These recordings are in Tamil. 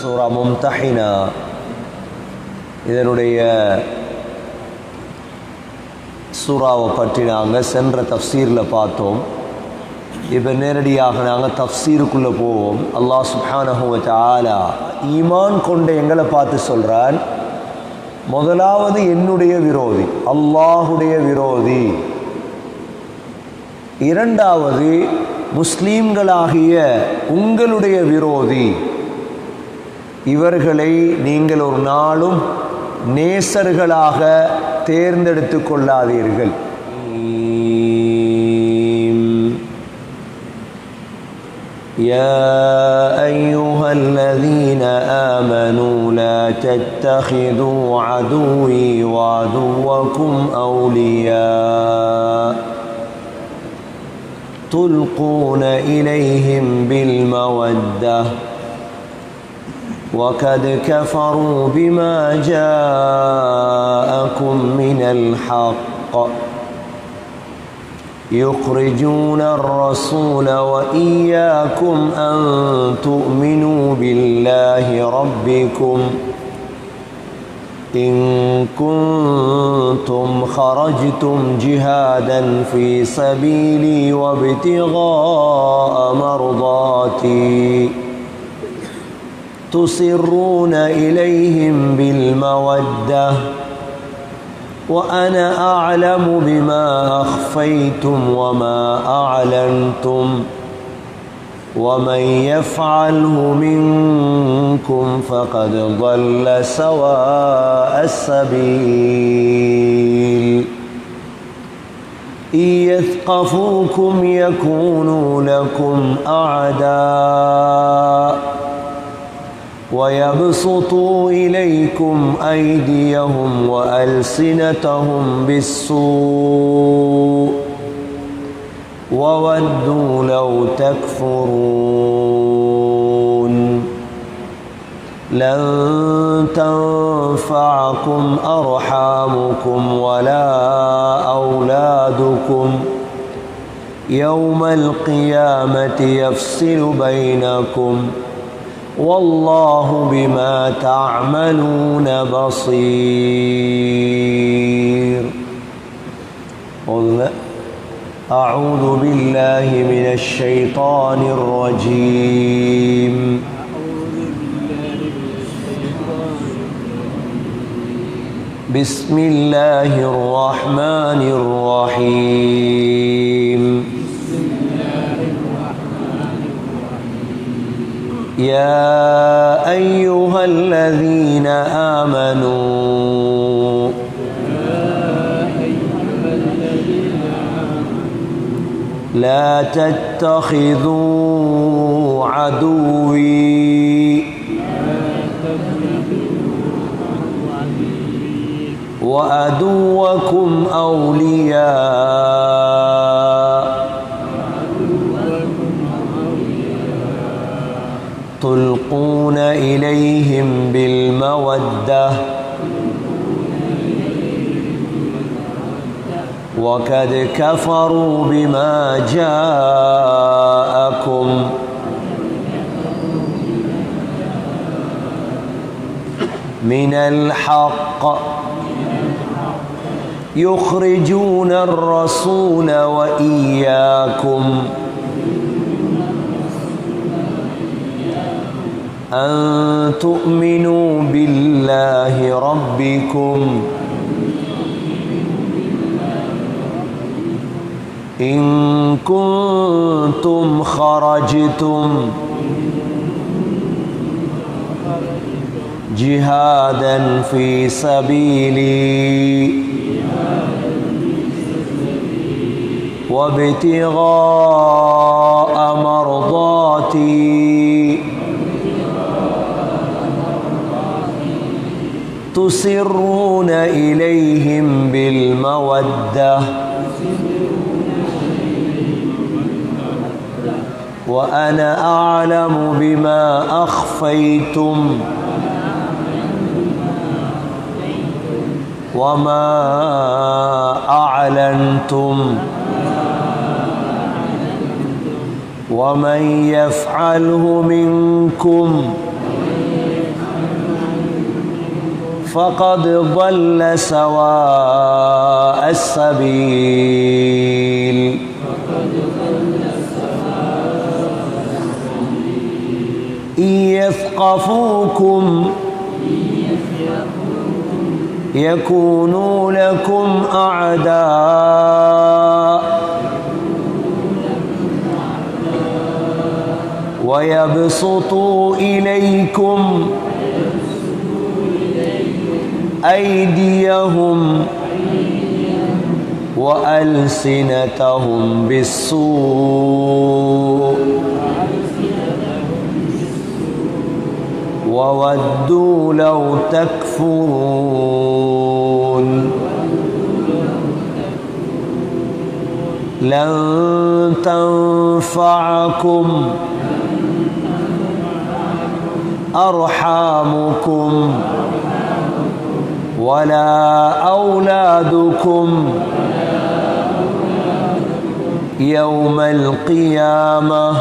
சூரா மும்தஹினா. இதனுடைய சூறாவை பற்றி நாங்கள் சென்ற தஃசீரில் பார்த்தோம். இப்போ நேரடியாக நாங்கள் தஃசீருக்குள்ளே போவோம். அல்லாஹ் சுஹானஹுவத் ஆலா ஈமான் கொண்ட எங்களை பார்த்து சொல்கிறான் முதலாவது என்னுடைய விரோதி அல்லாஹுடைய விரோதி. இரண்டாவது முஸ்லீம்களாகிய உங்களுடைய விரோதி. இவர்களை நீங்கள் ஒரு நாளும் நேசர்களாக தேர்ந்தெடுத்து கொள்ளாதீர்கள் يا أيها الذين آمنوا لا تتخذوا عدوي وعدوكم أولياء تلقون إليهم بالمودة وقد كفروا بما جاءكم من الحق. يخرجون الرسول وإياكم أن تؤمنوا بالله ربكم إن كنتم خرجتم جهادا في سبيلي وابتغاء مرضاتي. تسرون إليهم بالمودة وأنا أعلم بما أخفيتم وما أعلنتم ومن يفعله منكم فقد ضل سواء السبيل. إن يثقفوكم يكونوا لكم أعداء. ويبسطوا إليكم أيديهم وألسنتهم بالسوء وودوا لو تكفرون لن تنفعكم أرحامكم ولا أولادكم يوم القيامة يفصل بينكم والله بما تعملون بصير. قل أعوذ بالله من الشيطان الرجيم. بسم الله الرحمن الرحيم. يا أيها الذين آمنوا لا تتخذوا عدوي وعدوكم أولياء تلقون إليهم بالمودة وقد كفروا بما جاءكم من الحق يخرجون الرسول وإياكم أن تؤمنوا بالله ربكم إن كنتم خرجتم جهادا في سبيلي وابتغاء مرضاتي تسرون إليهم بالمودة وأنا أعلم بما أخفيتم وما أعلنتم ومن يفعله منكم فقد ضل سواء السبيل. إن يثقفوكم يكونوا لكم أعداء. ويبسطوا إليكم أيديهم وألسنتهم بالسوء وودوا لو تكفرون لن تنفعكم أرحامكم ولا أولادكم يوم القيامة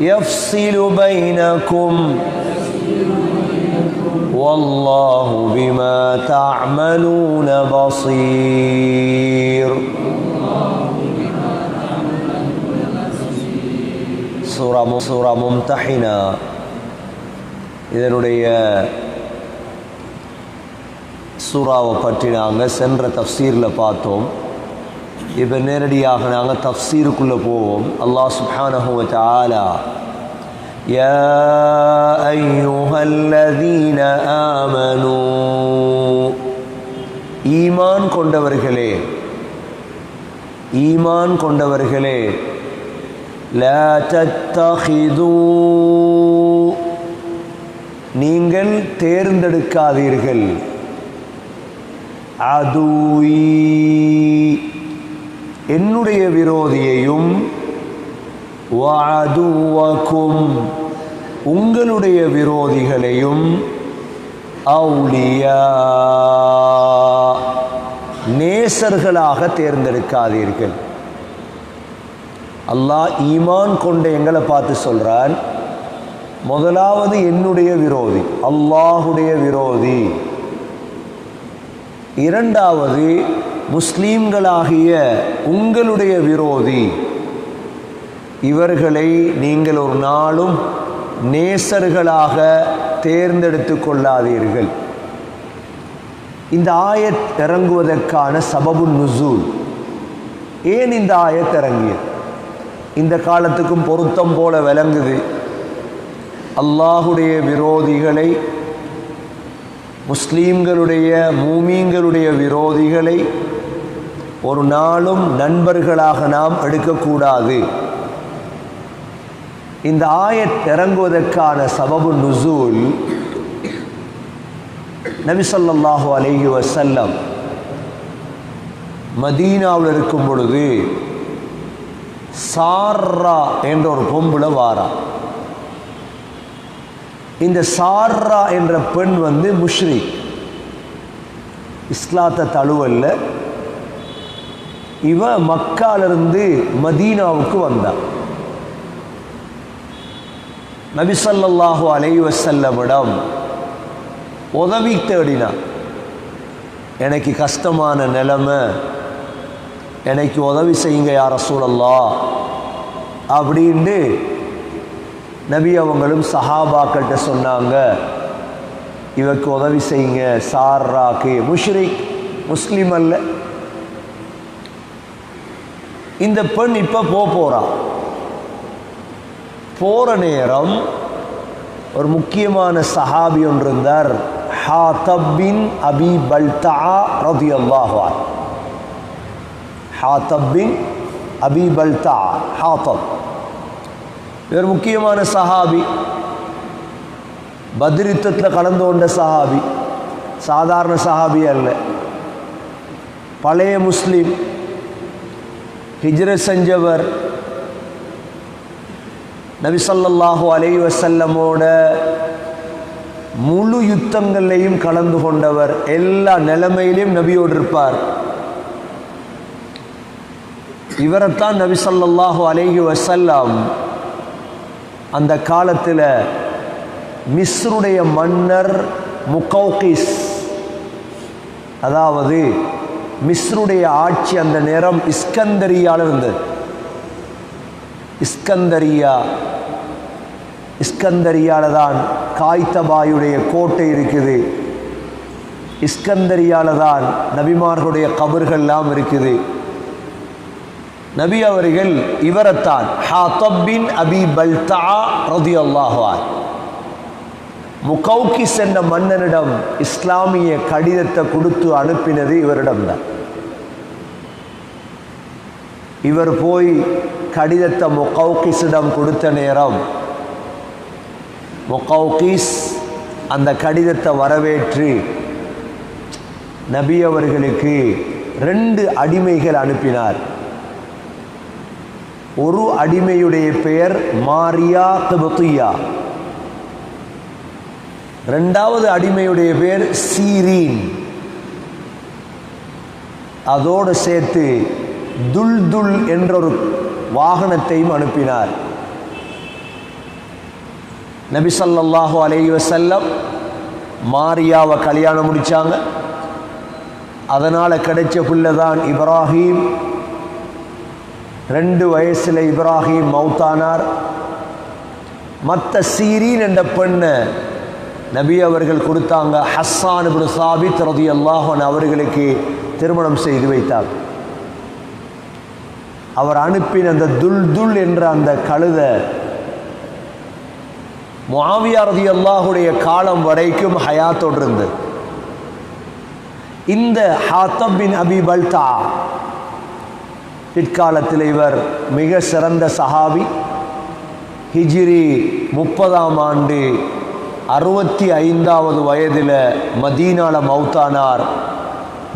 يفصل بينكم والله بما تعملون بصير சூரா சூரா மும்தஹினா இதனுடைய சூறாவை பற்றி நாங்கள் சென்ற தஃப்சீரில் பார்த்தோம் இப்போ நேரடியாக நாங்கள் தஃப்சீருக்குள்ளே போவோம் அல்லாஹ் சுப்ஹானஹு வ தஆலா يا أيها الذين آمنوا ஈமான் கொண்டவர்களே ஈமான் கொண்டவர்களே لا تتخذوا நீங்கள் தேர்ந்தெடுக்காதீர்கள் அதுவி என்னுடைய விரோதியையும் வாதுவக்கும் உங்களுடைய விரோதிகளையும் அவுளியா நேசர்களாக தேர்ந்தெடுக்காதீர்கள். அல்லாஹ் ஈமான் கொண்ட எங்களை பார்த்து சொல்கிறான் முதலாவது என்னுடைய விரோதி அல்லாஹுடைய விரோதி. இரண்டாவது முஸ்லீம்களாகிய உங்களுடைய விரோதி. இவர்களை நீங்கள் ஒரு நாளும் நேசர்களாக தேர்ந்தெடுத்து கொள்ளாதீர்கள். இந்த ஆயத் இறங்குவதற்கான சபபு நுசூல். ஏன் இந்த ஆயத் இறங்கியது? இந்த காலத்துக்கும் பொருத்தம் போல விளங்குது. அல்லாஹுடைய விரோதிகளை முஸ்லீம்களுடைய மூமீன்களுடைய விரோதிகளை ஒரு நாளும் நண்பர்களாக நாம் எடுக்கக்கூடாது. இந்த ஆயத் இறங்குவதற்கான சபபு நுசூல் நபிசல்லாஹு அலைஹி வசல்லம் மதீனாவில் இருக்கும் பொழுது சார்ரா என்ற ஒரு பொம்புல வாரா. இந்த சாரா என்ற பெண் வந்து முஷ்ரிக். இஸ்லாத்தை தழுவல்ல. இவ மக்காலிருந்து மதீனாவுக்கு வந்தாள் நபிசல்லாஹு அலை வசல்லமிடம் உதவி தேடினான் எனக்கு கஷ்டமான நிலைமை எனக்கு உதவி செய்யுங்க யார சூழல்லா அப்படின்ட்டு நபி அவங்களும் சஹாபாக்கள்கிட்ட சொன்னாங்க இவருக்கு உதவி செய்யுங்க சார்ராக்கு. முஷ்ரிக் முஸ்லீம் அல்ல. இந்த பெண் இப்போ போக போகிறான் போகிற நேரம் ஒரு முக்கியமான சஹாபி ஒன்று இருந்தார் ஹாத்தபின் அபி பல்தா ரதி அல்லாஹார் ஹாத்தபின் அபி பல்தா ஹாத்தப் இவர் முக்கியமான சஹாபி. பத்ரித்தத்தில் கலந்து கொண்ட சஹாபி. சாதாரண சஹாபி அல்ல. பழைய முஸ்லீம். ஹிஜ்ரத் செஞ்சவர். நபிசல்லாஹு அலை வசல்லமோட முழு யுத்தங்கள்லையும் கலந்து கொண்டவர். எல்லா நிலைமையிலையும் நபியோடு இருப்பார். இவரைத்தான் நபி அலைஹி வசல்லாம் அந்த காலத்தில் மிஸ்ருடைய மன்னர் முகௌகிஸ். அதாவது மிஸ்ருடைய ஆட்சி அந்த நேரம் இஸ்கந்தரியால் இருந்தது. இஸ்கந்தரியா இஸ்கந்தரியால தான் காய்த்தபாயுடைய கோட்டை இருக்குது. இஸ்கந்தரியால தான் நபிமார்களுடைய கபர்கள்லாம் இருக்குது. நபி அவர்கள் இவரத்தான் ஹாத்தப் அபி பல்தா ரதி அல்லாஹான் முகௌகிஸ் என்ற மன்னனிடம் இஸ்லாமிய கடிதத்தை கொடுத்து அனுப்பினது இவரிடம்தான் இவர் போய் கடிதத்தை முகௌகிஸிடம் கொடுத்த நேரம் முகௌகிஸ் அந்த கடிதத்தை வரவேற்று நபி அவர்களுக்கு ரெண்டு அடிமைகள் அனுப்பினார். ஒரு அடிமையுடைய பெயர் மாரியா கிபத்துயா. ரெண்டாவது அடிமையுடைய பேர் சீரீன். அதோடு சேர்த்து துல் துல் என்ற ஒரு வாகனத்தையும் அனுப்பினார். நபி ஸல்லல்லாஹு அலைஹி வசல்லம் மாரியாவை கல்யாணம் முடிச்சாங்க. அதனால் கிடைச்ச பிள்ளை தான் இப்ராஹீம். ரெண்டு வயசில் இப்ராஹிம் மௌத்தானார் மற்ற சீரீன் என்ற பெண்ணு நபி அவர்கள் கொடுத்தாங்க. ஹஸ்ஸான் இப்னு சாபித் ரதி அல்லாஹன் அவர்களுக்கு திருமணம் செய்து வைத்தார். அவர் அனுப்பின அந்த துல் துல் என்ற அந்த கழுத முஆவியா ரலியல்லாஹுடைய காலம் வரைக்கும் ஹயாத்தோடு இருந்தது. இந்த ஹாத்தப் பின் அபி பல்தா பிற்காலத்தில் இவர் மிக சிறந்த சஹாபி. ஹிஜ்ரி முப்பதாம் ஆண்டு அறுபத்தி ஐந்தாவது வயதில் மதீனால மௌத்தானார்.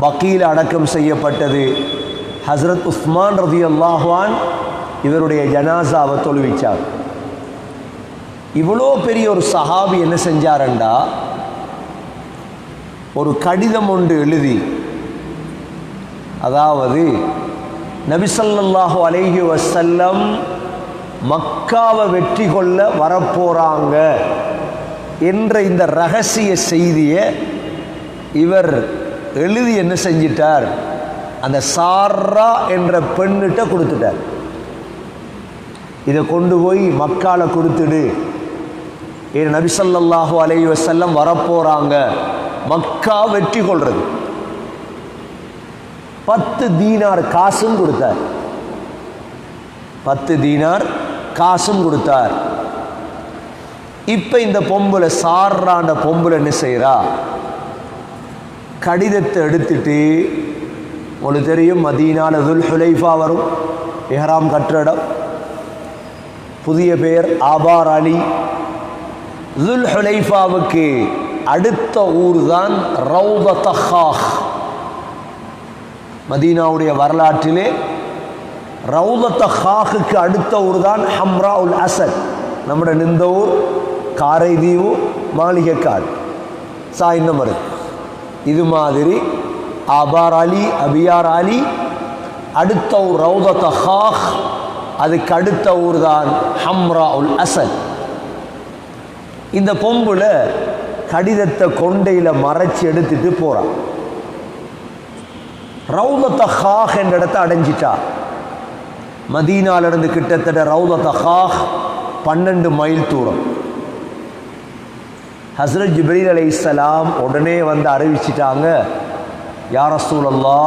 பக்கீல் அடக்கம் செய்யப்பட்டது. ஹஸ்ரத் உஸ்மான் ரதி அல்லாஹ்வான் இவருடைய ஜனாசாவை தொழுவிச்சார். இவ்வளோ பெரிய ஒரு சஹாபி என்ன செஞ்சாரண்டா? ஒரு கடிதம் ஒன்று எழுதி. அதாவது நபிசல்லாஹு அலைஹி வசல்லம் மக்காவை வெற்றி கொள்ள வரப்போறாங்க என்ற இந்த ரகசிய செய்தியை இவர் எழுதி என்ன செஞ்சிட்டார்? அந்த சாரா என்ற பெண்ணிட்ட கொடுத்துட்டார். இதை கொண்டு போய் மக்கால கொடுத்துடு. ஏன் நபிசல்லாஹு அலைவசல்லம் வரப்போறாங்க. மக்கா வெற்றி கொள்றது. பத்து தீனார் காசும் கொடுத்தார். பத்து தீனார் காசும் கொடுத்தார். இப்போ இந்த பொம்பளை சார்றாண்ட பொம்பளை என்ன செய்கிறா கடிதத்தை எடுத்துட்டு உங்களுக்கு தெரியும் மதீனால துல் ஹுலைஃபா வரும் எஹராம் கட்டிடம் புதிய பெயர் ஆபார் அலி. துல் ஹுலைஃபாவுக்கு அடுத்த ஊர் தான் ரவுதஹாஹ் மதீனாவுடைய வரலாற்றிலே ரவுதஹாஹுக்கு அடுத்த ஊர் தான் ஹம்ரா உல் அசத் நம்முடைய நிந்த ஊர் காரைதீவு மாளிகைக்காடு சாய்ந்த மருது இது மாதிரி ஆபார் அலி அபியார் அலி அடுத்த ஊர் ரவுதஹாஹ் அதுக்கு அடுத்த ஊர் தான் ஹம்ரா உல் அசல் இந்த பொம்புல கடிதத்தை கொண்டையில் மறைச்சி எடுத்துட்டு போகிறான் ரவுதத்த ஹாஹ் என்ற இடத்த அடைஞ்சிட்டா. மதீனாலிருந்து கிட்டத்தட்ட ரவுதத்த ஹாஹ் பன்னெண்டு மைல் தூரம். ஹசரத் ஜிப்ரீல் அலை இஸ்லாம் உடனே வந்து அறிவிச்சிட்டாங்க யார சூழல்லா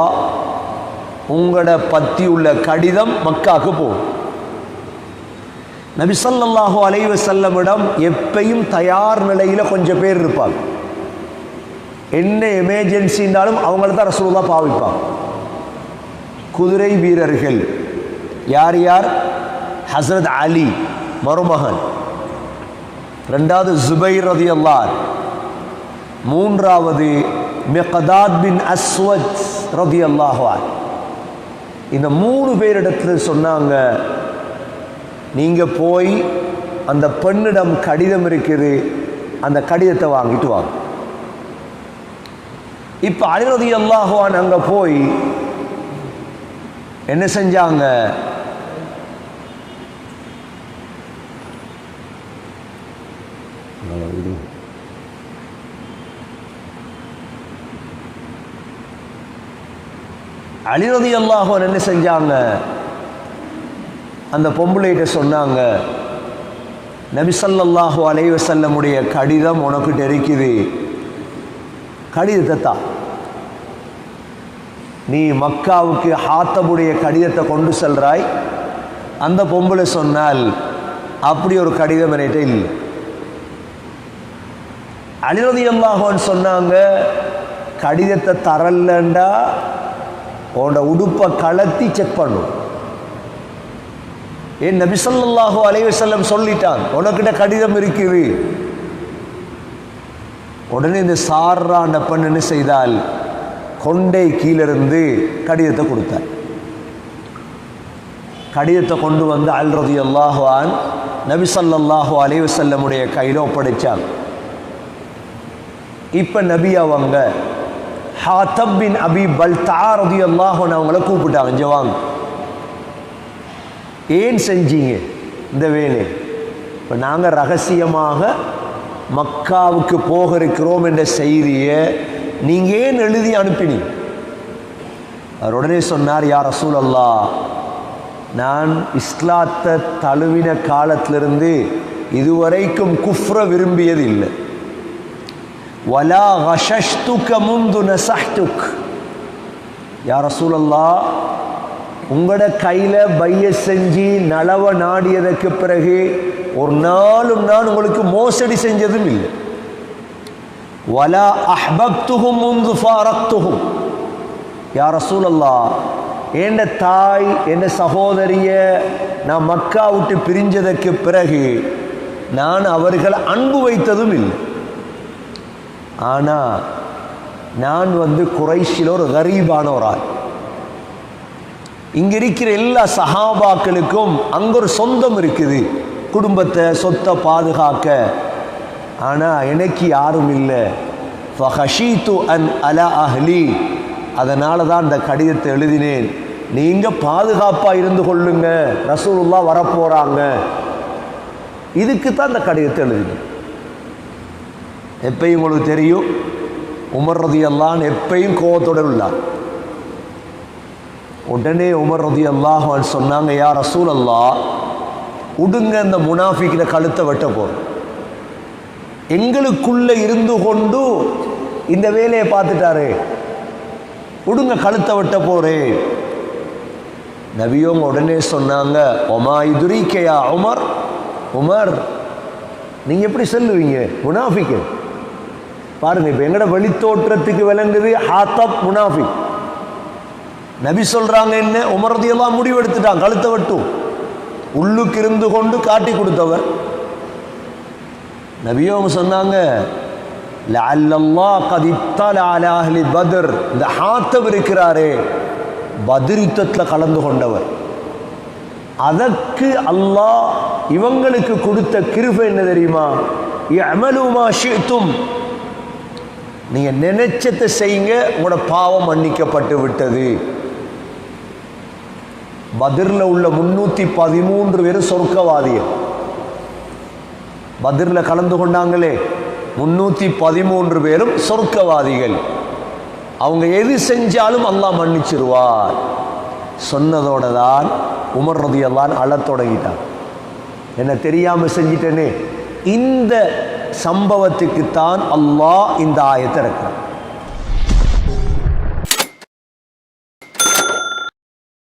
உங்களோட பற்றி உள்ள கடிதம் மக்காக்கு போகும் நபிசல்லாஹு அலைவசல்லமிடம் எப்பையும் தயார் நிலையில் கொஞ்சம் பேர் இருப்பாங்க. என்ன எமர்ஜென்சின்னாலும் அவங்கள தான் ரசூலுல்லா பாவிப்பான். குதிரை வீரர்கள். யார் யார்? ஹசரத் அலி மருமகன். ரெண்டாவது ஜுபைர் ரதி அல்லார் மூன்றாவது மிகதாத் பின் அஸ்வத் ரதி அல்லாஹார் இந்த மூணு பேரிடத்துல சொன்னாங்க நீங்கள் போய் அந்த பெண்ணிடம் கடிதம் இருக்குது அந்த கடிதத்தை வாங்கிட்டு வாங்க. இப்போ அலிரதி அல்லாஹுவான் அங்கே போய் என்ன செஞ்சாங்க? அலிரதி அல்லாஹன் என்ன செஞ்சாங்க? அந்த பொம்பளைகிட்ட சொன்னாங்க நபிசல்லாஹு அலைவசல்லமுடைய கடிதம் உனக்கிட்ட இருக்குது கடிதத்தை தான் நீ மக்காவுக்கு ஹாத்தபுடைய கடிதத்தை கொண்டு செல்றாய். அந்த பொம்பளை சொன்னால் அப்படி ஒரு கடிதம் என்கிட்ட இல்லை. அனிரதி அல்லாஹான் சொன்னாங்க கடிதத்தை தரலண்டா உன்னோட உடுப்பை கலத்தி செக் பண்ணும் ஏன் நபிசல்லாஹோ அலைவசல்லம் சொல்லிட்டான் உனக்கிட்ட கடிதம் இருக்குது. உடனே இந்த சாரா அந்த பெண் என்ன செய்தால் கொண்டை கீழிருந்து கடிதத்தை கொடுத்தார். கடிதத்தை கொண்டு வந்து அல்ரதி அல்லாஹான் நபி சல்லாஹு அலைவசல்லமுடைய கையில் ஒப்படைச்சாங்க. இப்போ நபி அவங்க ஹாத்தப் பின் அபி பல் ரதி அல்லாஹன் அவங்கள கூப்பிட்டாங்க ஜவாங் ஏன் செஞ்சீங்க இந்த வேலை இப்போ நாங்கள் ரகசியமாக மக்காவுக்கு போக இருக்கிறோம் என்ற செய்தியை நீங்கள் ஏன் எழுதி அனுப்பினி. அவர் உடனே சொன்னார் யார் ரசூல் அல்லா நான் இஸ்லாத்தை தழுவின காலத்திலிருந்து இதுவரைக்கும் குஃப்ர விரும்பியது இல்லை. வலா ஹஷஷ்துக்க முந்து நசஹ்துக். யார் ரசூல் உங்களோட கையில் பைய செஞ்சு நலவ நாடியதற்கு பிறகு ஒரு நாளும் நான் உங்களுக்கு மோசடி செஞ்சதும் இல்லை. வலா அஹ்பக்துஹும் முந்து ஃபாரக்துஹும் யார் ரசூலல்லா என் தாய் என் சகோதரிய நான் மக்கா விட்டு பிரிஞ்சதற்கு பிறகு நான் அவர்களை அன்பு வைத்ததும் இல்லை ஆனால் நான் வந்து குறைஷில் ஒரு கரீபான ஒரு ஆள் இங்க இருக்கிற எல்லா சஹாபாக்களுக்கும் அங்க ஒரு சொந்தம் இருக்குது குடும்பத்தை சொத்தை பாதுகாக்க ஆனா எனக்கு யாரும் இல்லை. ஃபஹஷீத்து அன் அலா அஹ்லி. அதனால தான் இந்த கடிதத்தை எழுதினேன். நீங்க பாதுகாப்பா இருந்து கொள்ளுங்க. ரசூலுல்லா வரப்போறாங்க. இதுக்கு தான் இந்த கடிதத்தை எழுதினேன். எப்பயும் உங்களுக்கு தெரியும் உமர் ரதியல்லான் எப்பயும் கோவத்தோட உள்ளார். உடனே உமர் ரதி அல்லாஹ் சொன்னாங்க யா ரசூல் அல்லா உடுங்க இந்த முனாஃபிக்கிற கழுத்தை வெட்ட போகிறோம் எங்களுக்குள்ள இருந்து கொண்டு இந்த வேலையை பார்த்துட்டாரு. விடுங்க கழுத்தை வெட்ட போறேன். நபியோங்க உடனே சொன்னாங்க ஒமா இதுரிக்கையா உமர்? உமர் நீங்க எப்படி சொல்லுவீங்க? முனாஃபிக்கு. பாருங்க இப்போ எங்கட வெளித்தோற்றத்துக்கு விளங்குது ஹாத்தப் முனாஃபிக். நபி சொல்றாங்க என்ன? உமரதியெல்லாம் முடிவெடுத்துட்டான் கழுத்தை வெட்டும். உள்ளுக்கு இருந்து கொண்டு காட்டி கொடுத்தவர். நபியோங்க சொன்னாங்க லஅல்லல்லாஹ் கத் அலா அஹ்லி பத்ர் இந்த ஹாத்தப் இருக்கிறாரே பத்ர் யுத்தத்தில் கலந்து கொண்டவர் அதற்கு அல்லாஹ் இவங்களுக்கு கொடுத்த கிருபை என்ன தெரியுமா அமலுமா ஷித்தும் நீங்க நினைச்சதை செய்யுங்க உங்களோட பாவம் மன்னிக்கப்பட்டு விட்டது பதிரில் உள்ள முன்னூத்தி பதிமூன்று பேர் சொர்க்கவாதிகள் பதிரில் கலந்து கொண்டாங்களே. முன்னூற்றி பதிமூன்று பேரும் சொர்க்கவாதிகள். அவங்க எது செஞ்சாலும் அல்லாஹ் மன்னிச்சிருவார். சொன்னதோட தான் உமர் ரதியெல்லாம் அழத் தொடங்கிட்டான். என்ன தெரியாமல் செஞ்சிட்டேனே. இந்த சம்பவத்துக்குத்தான் அல்லாஹ் இந்த ஆயத்தை இருக்கிறான்